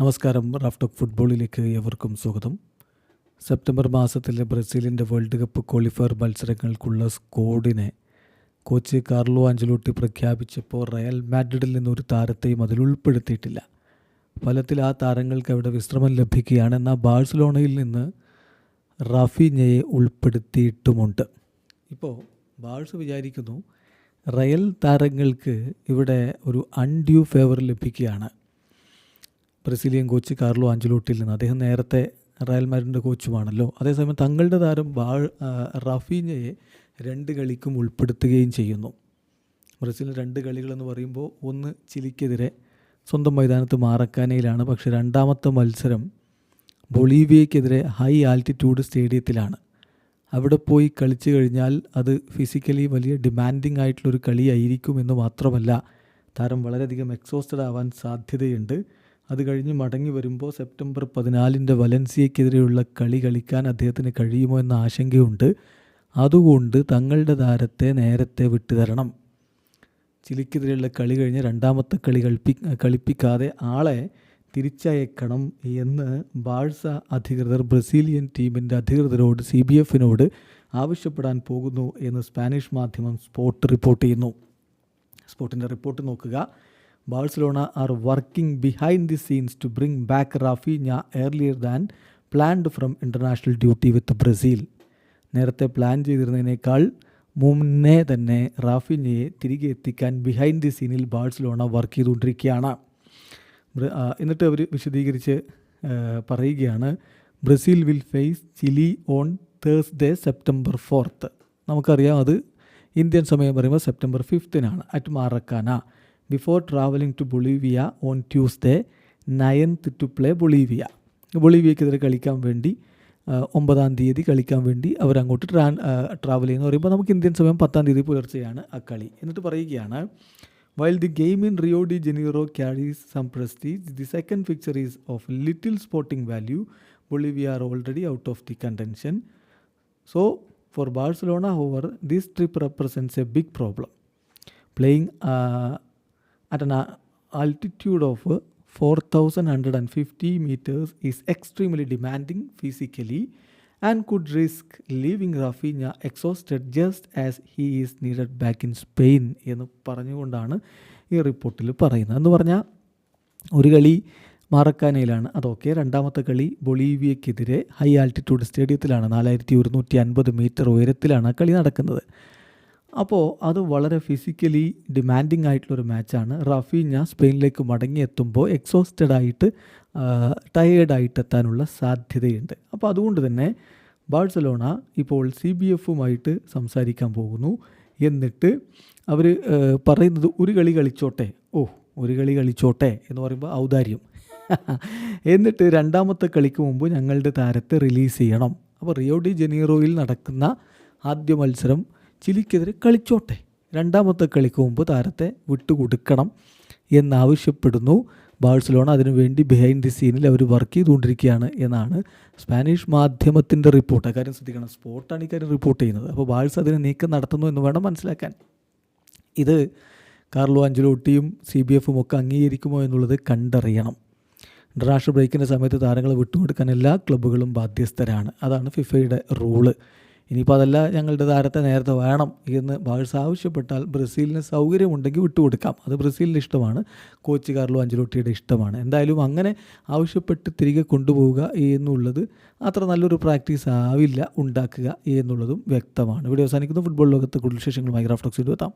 നമസ്കാരം. റാഫ്റ്റോക്ക് ഫുട്ബോളിലേക്ക് ഏവർക്കും സ്വാഗതം. സെപ്റ്റംബർ മാസത്തിലെ ബ്രസീലിന്റെ വേൾഡ് കപ്പ് ക്വാളിഫയർ മത്സരങ്ങൾക്കുള്ള സ്കോഡിനെ കോച്ച് കാർലോ ആഞ്ചലോട്ടി പ്രഖ്യാപിച്ചപ്പോൾ റയൽ മാഡ്രിഡിൽ നിന്നൊരു താരത്തെയും അതിൽ ഉൾപ്പെടുത്തിയിട്ടില്ല. ഫലത്തിൽ ആ താരങ്ങൾക്ക് അവിടെ വിശ്രമം ലഭിക്കുകയാണ്. എന്നാൽ ബാഴ്സലോണയിൽ നിന്ന് റഫീഞ്ഞയെ ഉൾപ്പെടുത്തിയിട്ടുമുണ്ട്. ഇപ്പോൾ ബാഴ്സ് വിചാരിക്കുന്നു റയൽ താരങ്ങൾക്ക് ഇവിടെ ഒരു അൺഡ്യൂ ഫേവർ ലഭിക്കുകയാണ്. ബ്രസീലിയൻ കോച്ച് കാർലോ ആഞ്ചലോട്ടിയിൽ നിന്ന് അദ്ദേഹം നേരത്തെ റയൽ മാരിന്റെ കോച്ചുമാണല്ലോ. അതേസമയം തങ്ങളുടെ താരം ബാ റഫീഞ്ഞയെ രണ്ട് കളിക്കും ഉൾപ്പെടുത്തുകയും ചെയ്യുന്നു. ബ്രസീലിന് രണ്ട് കളികളെന്ന് പറയുമ്പോൾ ഒന്ന് ചിലിക്കെതിരെ സ്വന്തം മൈതാനത്ത് മാറക്കാനയിലാണ്. പക്ഷേ രണ്ടാമത്തെ മത്സരം ബൊളീവിയയ്ക്കെതിരെ ഹൈ ആൾട്ടിറ്റ്യൂഡ് സ്റ്റേഡിയത്തിലാണ്. അവിടെ പോയി കളിച്ചു കഴിഞ്ഞാൽ അത് ഫിസിക്കലി വലിയ ഡിമാൻഡിങ് ആയിട്ടുള്ളൊരു കളിയായിരിക്കും എന്ന് മാത്രമല്ല താരം വളരെയധികം എക്സോസ്റ്റഡ് ആവാൻ സാധ്യതയുണ്ട്. അത് കഴിഞ്ഞ് മടങ്ങി വരുമ്പോൾ സെപ്റ്റംബർ പതിനാലിന്റെ വലൻസിയക്കെതിരെയുള്ള കളി കളിക്കാൻ അദ്ദേഹത്തിന് കഴിയുമോ എന്ന ആശങ്കയുണ്ട്. അതുകൊണ്ട് തങ്ങളുടെ താരത്തെ നേരത്തെ വിട്ടുതരണം. ചിലിക്കെതിരെയുള്ള കളി കഴിഞ്ഞ് രണ്ടാമത്തെ കളി കളിപ്പി കളിപ്പിക്കാതെ ആളെ തിരിച്ചയക്കണം എന്ന് ബാഴ്സ അധികൃതർ ബ്രസീലിയൻ ടീമിന്റെ അധികൃതരോട് സി ബി എഫിനോട് ആവശ്യപ്പെടാൻ പോകുന്നു എന്ന് സ്പാനിഷ് മാധ്യമം സ്പോർട്ട് റിപ്പോർട്ട് ചെയ്യുന്നു. സ്പോർട്ടിന്റെ റിപ്പോർട്ട് നോക്കുക. Barcelona are working behind the scenes to bring back Raphinha earlier than planned from international duty with Brazil നേരത്തെ പ്ലാൻ ചെയ്തിരുന്നതിനേക്കാൾ മുന്നേ തന്നെ റാഫിഞ്ഞയെ തിരികെ എത്തിക്കാൻ ബിഹൈൻഡ് ദി സീനിൽ ബാഴ്സലോണ വർക്ക് ചെയ്തുകൊണ്ടിരിക്കുകയാണ്. എന്നിട്ട് അവർ വിശദീകരിച്ച് പറയുകയാണ് Brazil will face Chile on Thursday September fourth നമുക്കറിയാം അത് ഇന്ത്യൻ സമയം പറയുമ്പോൾ September ഫിഫ്തിനാണ് at Maracana before travelling to Bolivia on Tuesday ninth to play Bolivia ബൊളീവിയക്കെതിരെ കളിക്കാൻ വേണ്ടി ഒമ്പതാം തീയതി കളിക്കാൻ വേണ്ടി അവരങ്ങോട്ട് ട്രാൻ ട്രാവൽ ചെയ്യുന്ന. പറയുമ്പോൾ നമുക്ക് ഇന്ത്യൻ സമയം പത്താം തീയതി പുലർച്ചെയാണ് ആ കളി. എന്നിട്ട് പറയുകയാണ് while the game in Rio de Janeiro carries some prestige the second picture is of little sporting value Bolivia are already out of the contention so for Barcelona however this trip represents a big problem playing at an altitude of 4150 meters is extremely demanding physically and could risk leaving Rafinha exhausted just as he is needed back in Spain എന്ന് പറഞ്ഞുകൊണ്ടാണ് ഈ റിപ്പോർട്ടിൽ പറയുന്നത്. എന്ന് പറഞ്ഞാൽ ഒരു കളി മാറക്കാനയിലാണ് അതൊക്കെ രണ്ടാമത്തെ കളി ബൊളീവിയക്കെതിരെ ഹൈ ആൾട്ടിറ്റ്യൂഡ് സ്റ്റേഡിയത്തിലാണ് നാലായിരത്തി ഒരുന്നൂറ്റി അൻപത് മീറ്റർ ഉയരത്തിലാണ് കളി നടക്കുന്നത്. അപ്പോൾ അത് വളരെ ഫിസിക്കലി ഡിമാൻഡിങ് ആയിട്ടുള്ളൊരു മാച്ചാണ് റഫീഞ്ഞ സ്പെയിനിലേക്ക് മടങ്ങിയെത്തുമ്പോൾ എക്സോസ്റ്റഡ് ആയിട്ട് ടയേർഡ് ആയിട്ട് എത്താനുള്ള സാധ്യതയുണ്ട്. അപ്പോൾ അതുകൊണ്ട് തന്നെ ബാഴ്സലോണ ഇപ്പോൾ സി ബി എഫുമായിട്ട് സംസാരിക്കാൻ പോകുന്നു. എന്നിട്ട് അവർ പറയുന്നത് ഒരു കളി കളിച്ചോട്ടെ. ഓ ഒരു കളി കളിച്ചോട്ടെ എന്ന് പറയുമ്പോൾ ഔദാര്യം. എന്നിട്ട് രണ്ടാമത്തെ കളിക്ക് മുമ്പ് ഞങ്ങളുടെ താരത്തെ റിലീസ് ചെയ്യണം. അപ്പോൾ റിയോ ഡി ജനീറോയിൽ നടക്കുന്ന ആദ്യ മത്സരം ചിലിക്കെതിരെ കളിച്ചോട്ടെ. രണ്ടാമത്തെ കളിക്ക് മുമ്പ് താരത്തെ വിട്ടുകൊടുക്കണം എന്നാവശ്യപ്പെടുന്നു. ബാഴ്സലോണ അതിനുവേണ്ടി ബിഹൈൻഡ് ദി സീനിൽ അവർ വർക്ക് ചെയ്തുകൊണ്ടിരിക്കുകയാണ് എന്നാണ് സ്പാനിഷ് മാധ്യമത്തിന്റെ റിപ്പോർട്ട് കാര്യം ശ്രദ്ധിക്കണം. സ്പോർട്ടാണ് ഈ കാര്യം റിപ്പോർട്ട് ചെയ്യുന്നത്. അപ്പോൾ ബാഴ്സ് അതിന് നീക്കം നടത്തുന്നു എന്ന് വേണം മനസ്സിലാക്കാൻ. ഇത് കാർലോ അഞ്ചലോട്ടിയും സി ബി എഫും ഒക്കെ അംഗീകരിക്കുമോ എന്നുള്ളത് കണ്ടറിയണം. ഇന്റർനാഷണൽ ബ്രേക്കിന്റെ സമയത്ത് താരങ്ങളെ വിട്ടുകൊടുക്കാൻ എല്ലാ ക്ലബ്ബുകളും ബാധ്യസ്ഥരാണ്. അതാണ് ഫിഫയുടെ റൂൾ ഇനിയിപ്പോൾ അതല്ല ഞങ്ങളുടെ താരത്തെ നേരത്തെ വേണം എന്ന് ബാഴ്സ ആവശ്യപ്പെട്ടാൽ ബ്രസീലിന് സൗകര്യമുണ്ടെങ്കിൽ വിട്ടുകൊടുക്കാം. അത് ബ്രസീലിന്റെ ഇഷ്ടമാണ്. കോച്ച് കാർലോ അഞ്ചലോട്ടിയുടെ ഇഷ്ടമാണ്. എന്തായാലും അങ്ങനെ ആവശ്യപ്പെട്ട് തിരികെ കൊണ്ടുപോവുക എന്നുള്ളത് അത്ര നല്ലൊരു പ്രാക്ടീസ് ആവില്ല ഉണ്ടാക്കുക എന്നുള്ളതും വ്യക്തമാണ്. ഇവിടെ അവസാനിക്കുന്ന. ഫുട്ബോൾ ലോകത്ത് കൂടുതൽ വിശേഷങ്ങളുമായി ഗ്രാഫ്റ്റോക്സ് എത്താം.